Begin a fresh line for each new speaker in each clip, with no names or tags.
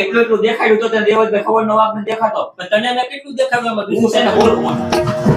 એટલું એટલું દેખાડ્યું તો ત્યાં દેવતભાઈ ખબર નો નથી દેખાતો. પણ તને મેં કેટલું એમાં? બીજું છે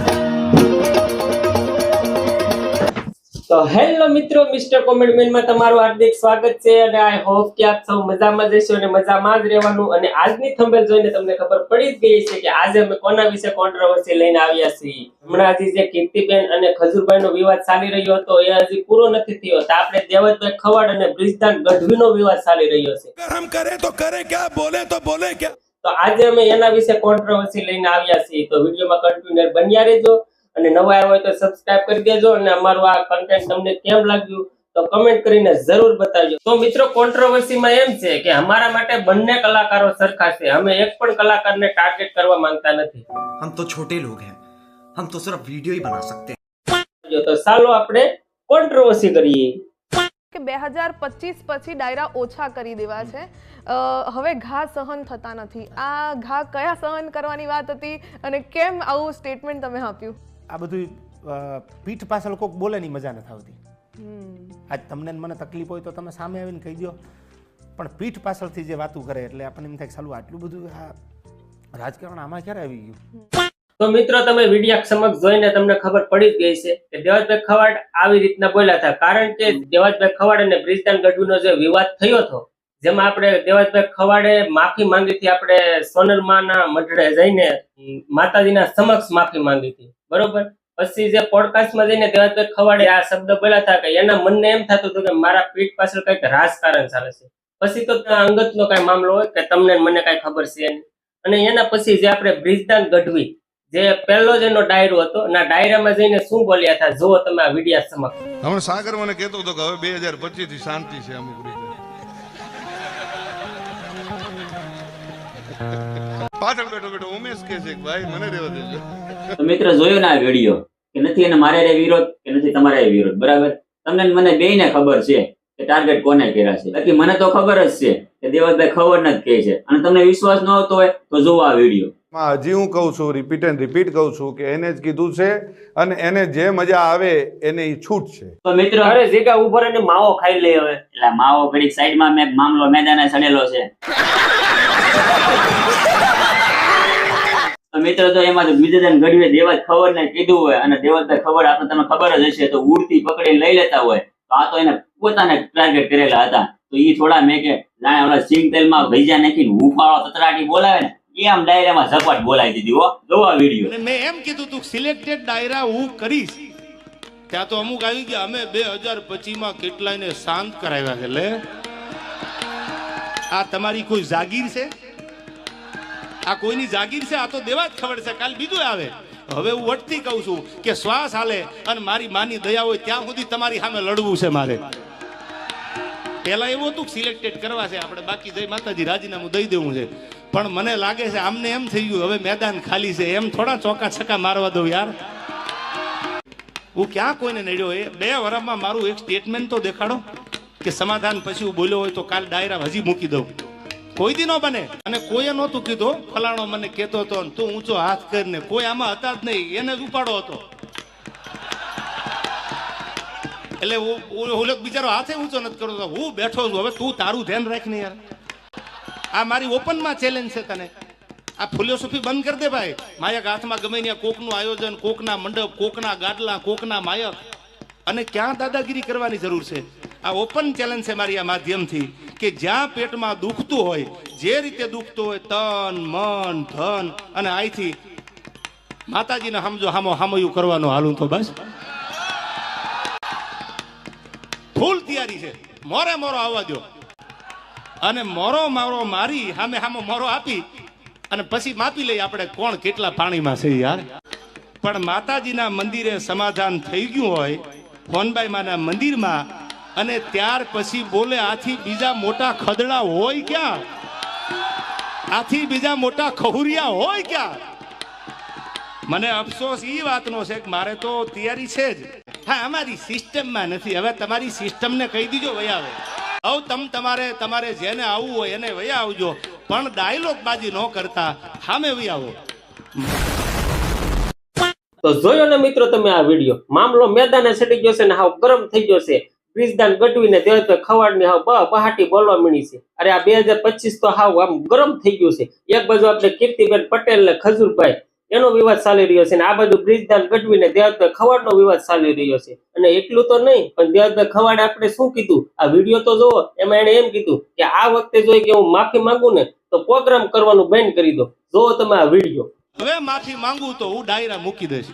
તો હેલો મિત્રો મિસ્ટર કોમેડમેનમાં તમારું હાર્દિક સ્વાગત છે અને આઈ હોપ કે આપ સૌ મજામાં જશો અને મજામાં જ રહેવાનું. અને આજની થંબેલ જોઈને તમને ખબર પડી જ ગઈ છે કે આજે અમે કોના વિશે કોન્ટ્રોવર્સી લઈને આવ્યા છીએ. હમણાં હજી જે કીર્તિબેન અને ખજુરભાઈનો વિવાદ ચાલી રહ્યો હતો એ હજી પૂરો નથી થયો. તો આપણે દેવતભાઈ ખવડ અને બ્રિજદાન ગઢવીનો વિવાદ ચાલી રહ્યો છે.
કરે તો કરે ક્યાં બોલે તો બોલે ક્યાં?
તો આજે અમે એના વિશે કોન્ટ્રોવર્સી લઈને આવ્યા છીએ. તો વિડીયોમાં કન્ટિન્યુ બન્યા રહેજો. અને નવા હોય તો સબસ્ક્રાઇબ કરી દેજો અને અમારું આ કન્ટેન્ટ તમને કેમ લાગ્યું તો કમેન્ટ કરીને જરૂર બતાવજો. તો મિત્રો કોન્ટ્રોવર્સીમાં એમ છે કે અમારા માટે બંને કલાકારો સરખા છે. અમે એક પણ કલાકારને ટાર્ગેટ કરવા માંગતા નથી.
હમ તો છોટે લોગ હે હમ તો સિર્ફ વિડિયો હી બના સકતે
હૈ તો ચાલો આપણે કોન્ટ્રોવર્સી કરીએ.
કે બે હજાર પચીસ પછી ડાયરા ઓછા કરી દેવા છે. હવે ઘા સહન થતા નથી. આ ઘા કયા સહન કરવાની વાત હતી અને કેમ આવું સ્ટેટમેન્ટ તમે આપ્યું?
આ બધું પીઠ પાછળ કોઈક બોલે નહીં મજા નથી આવતી. આજ તમને મને તકલીફ હોય તો તમે સામે આવીને કહી દો પણ પીઠ પાછળથી જે વાતું કરે એટલે આપણને એમ થાય કે સાલું આટલું બધું આ રાજકારણ આમાં ક્યારે આવી ગયું?
તો મિત્રો તમે વીડિયો સમક્ષ જોઈને તમને ખબર પડી જ ગઈ છે કે દેવાજભાઈ ખવાડ આવી રીતના બોલ્યા હતા. કારણ કે દેવાજભાઈ ખવાડ અને બ્રિજદાન ગઢવીનો જે વિવાદ થયો હતો જેમાં આપણે દેવાજભાઈ ખવાડે માફી માંગી હતી. આપણે સોનલમાના મઢડે જઈને માતાજીના સમક્ષ માફી માંગી હતી. બરોબર? પછી જે પોડકાસ્ટમાં જઈને દેવાજભાઈ ખવાડે, આ શબ્દ બોલા હતા કે એના મનને એમ થતું હતું કે મારા પીઠ પાછળ કંઈક રાજકારણ ચાલે છે. પછી તો ત્યાં અંગતનો કઈ મામલો હોય કે તમને મને કઈ ખબર છે અને એના પછી જે આપણે બ્રિજદાન ગઢવી, જે પહેલો જ એનો ડાયરો હતો, અને ડાયરામાં જઈને શું બોલ્યા હતા, જુઓ તમે આ વિડિયા સમક્ષ.
હમણાં સાગર મને કહેતો હતો કે હવે બે હજાર પચીસથી શાંતિ છે અમુક રીતે. પાછળ બેઠો બેઠો ઉમેશ કે છે ભાઈ મને રહેવા દેજો.
તો મિત્રો જોયો ના આ વીડિયો કે નથી એને મારે રે વિરોધ કે નથી તમારે વિરોધ બરાબર? તમને મને બેયને ખબર છે કે ટાર્ગેટ કોને કર્યા છે. બાકી મને તો ખબર જ છે કે દેવતભાઈ ખબર જ કહે છે. અને તમને વિશ્વાસ ન આવતો હોય તો જુઓ આ વીડિયો
માં હજી હું કહું છું રિપીટ એન્ડ રિપીટ કહું છું કે એને જ કીધું છે અને એને જે મજા આવે એને ઈ છૂટ છે.
તો મિત્રો
અરે જીગા ઊભો એને માવો ખાઈ લે હવે.
એટલે માવો ઘડીક સાઈડમાં મેં મામલો મેદાને સડેલો છે. મિત્રો, તો એમાં તો ગઢવે દેવત ખબર ને કીધું હોય અને દેવતભાઈ ખબર આપણે તમને ખબર જ હશે, તો ઉડતી પકડી લઈ લેતા હોય. તો આ તો એને પોતાને ટાર્ગેટ કરેલા હતા. તો એ થોડા મેં કે જાણે ઓલા સિંગ તેલમાં ભૈજા નાખીને હુંફાળો તતરાટી બોલાવે ને. એ આમ
અમુક આવી અમે બે હજાર પચીમાં કેટલાયને શાંત કરાવ્યા છે આ તમારી કોઈ જાગીર છે? આ કોઈની જાગીર છે, આ તો દેવા જ ખબર છે. કાલ બીજું આવે. હવે હું વટતી કહું છું કે શ્વાસ હાલે અને મારી માની દયા હોય ત્યાં સુધી તમારી સામે લડવું છે મારે. પહેલા એવું હતું સિલેક્ટેડ કરવા છે, આપણે બાકી જય માતાજી, રાજીનામું દઈ દેવું છે. પણ મને લાગે છે આમને એમ થઈ ગયું, હવે મેદાન ખાલી છે. એમ થોડા ચોકા છક્કા મારવા દઉં યાર. હું ક્યાં કોઈને નડ્યો એ? બે વર્ષમાં મારું એક સ્ટેટમેન્ટ તો દેખાડો, કે સમાધાન પછી હું બોલ્યો હોય તો કાલ ડાયરા હજી મૂકી દઉં. કોઈ દી ન બને. અને કોઈએ નહોતું કીધું, ફલાણો મને કહેતો હતો ને તું ઊંચો હાથ કરીને, કોઈ આમાં હતા જ નહીં, એને જ ઉપાડો હતો. એટલે ઓલો બિચારો હાથે ઊંચો નથી કરતો હું બેઠો છું. હવે તું તારું ધ્યાન રાખ ને યાર. આ મારી ઓપનમાં ચેલેન્જ છે તને. આ ફિલોસોફી બંધ કરી દે ભાઈ. માયક હાથમાં ગમે ત્યાં કોકનું આયોજન, કોકના મંડપ, કોકના ગાડલા, કોકના માયક. અને ક્યાં દાદાગીરી કરવાની જરૂર છે? આ ઓપન ચેલેન્જ છે મારી આ માધ્યમથી. કે જ્યાં પેટમાં દુખતું હોય, જે રીતે દુખતું હોય, તન, મન, ધન, અને આઈથી માતાજીને સમજો હામો, હામયું કરવાનો હાલું તો બસ. ફૂલ તૈયારી છે. મોરે મોરો આવવા દો અને મોરો મારો મારી સામે હામો મોરો આપી, અને પછી માપી લઈએ આપણે કોણ કેટલા પાણીમાં છે યાર. પણ માતાજીના મંદિરે સમાધાન થઈ ગયું હોય ફોનબાઈ માના મંદિરમાં અને ત્યાર પછી બોલે, આથી બીજા મોટા ખદડા હોય ક્યાં? આથી બીજા મોટા ખહુરિયા હોય ક્યાં? મને અફસોસ એ વાતનો છે કે મારે તો તૈયારી છે જ. હા, અમારી સિસ્ટમમાં નથી. હવે તમારી સિસ્ટમને કહી દીજો વયા આવે. હવે, તમ તમારે તમારે જેને આવવું હોય એને વયા આવજો. પણ ડાયલોગ બાજી ન કરતા. સામે વયા આવો.
તો જોયો ને મિત્રો તમે આ વીડિયો? મામલો મેદાને સડી ગયો છે ને હાવ ગરમ થઈ ગયો છે. બ્રિજદાન તે તો ખવાડને હાવ બહાટી બોલવા મળી છે. અરે આ બે હજાર પચીસ તો હાવ આમ ગરમ થઈ ગયું છે. એક બાજુ આપણે કીર્તિબેન પટેલ ને ખજુરભાઈ, એનો વિવાદ ચાલી રહ્યો છે અને આ બાજુ બ્રિજદાન ગઢવીને દેવતભાઈ ખવાડનો વિવાદ ચાલી રહ્યો છે. અને એટલું તો નહીં, પણ દેવતભાઈ ખવાડે આપણે શું કીધું? આ વીડિયો તો જોવો, એમાં એને એમ કીધું કે આ વખતે જોઈ કે હું માફી માંગુ ને, તો પ્રોગ્રામ કરવાનું બંધ કરી દો. જોવો તમે આ વીડિયો.
હવે માફી માંગુ તો હું ડાયરા મૂકી દઈશ.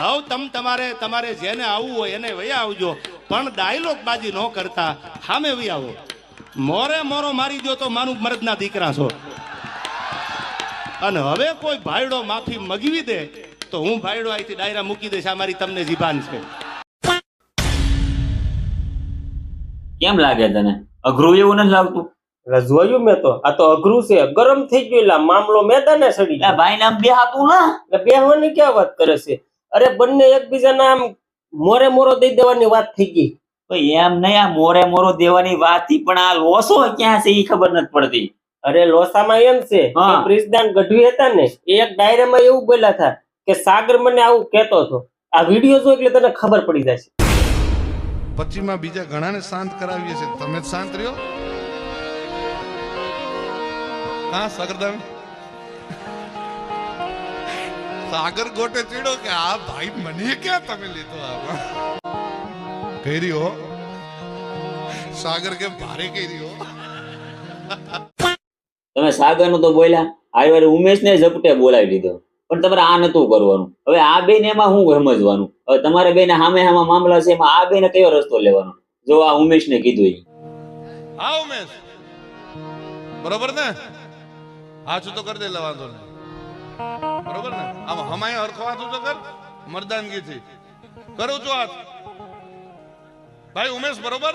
હવે તમ તમારે તમારે જેને આવવું હોય એને વયા આવજો. પણ ડાયલોગ બાજી ન કરતા. સામે વહી આવો. મોરે મોરો મારી દો તો મારું મરદના દીકરા છો. અને હવે કોઈ ભાયડો માફી મગવી દે તો હું ભાયડો અહીંથી ડાયરા મૂકી દઈશ. આ મારી તમને જીભાન છે.
કેમ લાગે તને? અઘરું એવું નથી લાગતું?
એટલે જોયું મેં તો. આ તો અઘરું છે. ગરમ થઈ ગયું એટલે મામલો મામલો મેદાને સડી
ભાઈ નામ બે હાતું ના?
એટલે બેહવાની ક્યાં વાત કરે છે? અરે બંને એકબીજાના આમ મોરે મોરો દઈ દેવાની વાત થઈ ગઈ.
એમ નહીં આ મોરે મોરો દેવાની વાતથી પણ આ લોસો ક્યાં છે એ ખબર નથી પડતી.
અરે લોસામાં એમ છે
હા.
કે ગઢવી હતા ને એ એક ડાયરામાં એવું બોલ્યા હતા કે સાગર મને આવું કહેતો હતો. આ વીડિયો જો એટલે તને ખબર પડી જશે
પછીમાં બીજા ઘણાને શાંત કરાવીએ છે તમે શાંત રહ્યો. હા સાગરદામ સાગર ગોટે ચીડો કે આ ભાઈ મને ક્યાં તમે લીધો આમાં? કહી રહ્યો સાગર કે ભારે કહી રહ્યો
તમે સાગરનું તો બોલ્યા? આ વાર ઉમેશ ને ઝપટે બોલાવી લીધો પણ તમારે આ નતું કરવાનું. હવે આ બેને એમાં શું સમજવાનું? હવે તમારે બેને સામે સામે મામલા છે એમાં આ બેને કયો રસ્તો લેવાનો? જો આ ઉમેશ ને કીધું
હા ઉમેશ. બરોબર ને? હાચું તો કરી દે વાંધો નહીં. બરોબર ને? આમ હમાય હરખો હાથું તો કર. મર્દાનગીથી. કરું છું હાથ. ભાઈ ઉમેશ બરોબર?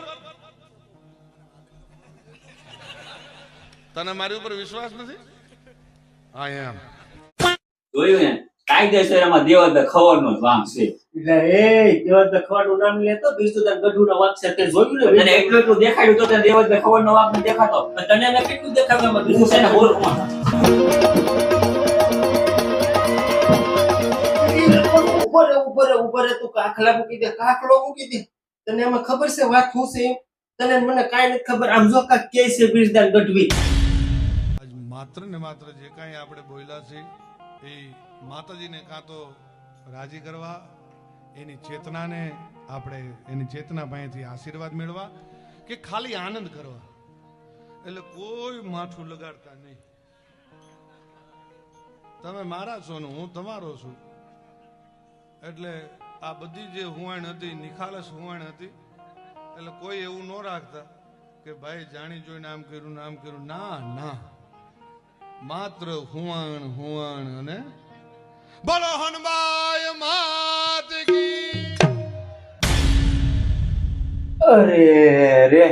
તને મારી ઉપર વિશ્વાસ નથી? હા એમ
જોયું ને? કાયદેસર એમાં દ ખબર નો વાંક છે.
એટલે એ દેવત ખવાનું નામ લેતો ગઢું નો વાત છે. તે જોયું ને?
તને એટલું એટલું દેખાડ્યું તો તને દ ખબર નો વાંક નથી દેખાતો.
તને મેં કેટલું દેખાડ્યું
બીજું છે ને બોલ
ઉપર ઉપર ઉપર તું કાખલા મૂકી દે, કાકડો મૂકી દે. તને એમાં ખબર છે વાત શું છે તને મને કાંઈ નથી ખબર. આમ જો કાંઈક કે છે બ્રિજદાન ગઢવી.
માત્ર ને માત્ર જે કાંઈ આપણે બોલ્યા છે, એ માતાજીને કાં તો રાજી કરવા, એની ચેતનાને આપણે, એની ચેતના પાસેથી આશીર્વાદ મેળવા કે ખાલી આનંદ કરવા? એટલે કોઈ માથું લગાડતા નહીં. તમે મારા છો ને હું તમારો છું. એટલે આ બધી જે હુવાણ હતી નિખાલસ હુવાણ હતી એટલે કોઈ એવું ન રાખતા કે ભાઈ જાણી જોઈને આમ કર્યું આમ કર્યું. ના ના. માત્ર હુવાણ હુવાણ અને બોલો હનુમાય માત
અરે રે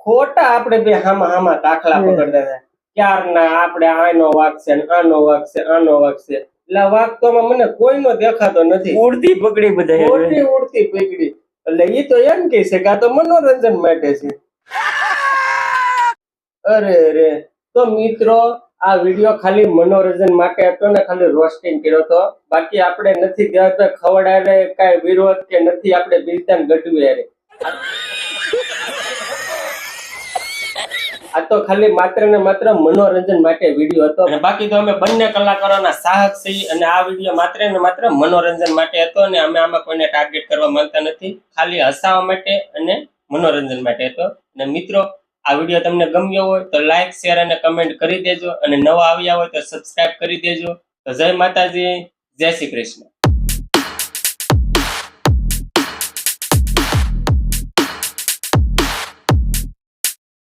ખોટા આપણે બે હામા હામા દાખલા પકડતા હતા. ક્યારના આપણે આનો વાક છે ને આનો વાક છે આનો વાક છે એટલે વાક તો મને કોઈનો દેખાતો નથી.
ઉડતી પકડી બધા
ઉડતી ઉડતી પકડી. એટલે ઈ તો એમ કે છે કે આ તો મનોરંજન માટે છે. અરે રે. તો મિત્રો આ વીડિયો ખાલી મનોરંજન માટે હતો ને ખાલી રોસ્ટિંગ કર્યો હતો. બાકી આપણે નથી દેવતા ખવડાવે કાંઈ વિરોધ કે નથી આપણે બિરદાન ગઢવી આ તો ખાલી માત્ર ને માત્ર મનોરંજન માટે વીડિયો હતો. અને બાકી તો અમે બંને કલાકારોના સાહસ છીએ અને આ વીડિયો માત્ર ને માત્ર મનોરંજન માટે હતો અને અમે આમાં કોઈને ટાર્ગેટ કરવા માંગતા નથી. ખાલી હસાવવા માટે અને મનોરંજન માટે હતો. અને મિત્રો, આ વીડિયો તમને ગમ્યો હોય તો લાઈક શેર અને કમેન્ટ કરી દેજો. અને નવા આવ્યા હોય તો સબસ્ક્રાઈબ કરી દેજો. તો જય માતાજી, જય શ્રી કૃષ્ણ.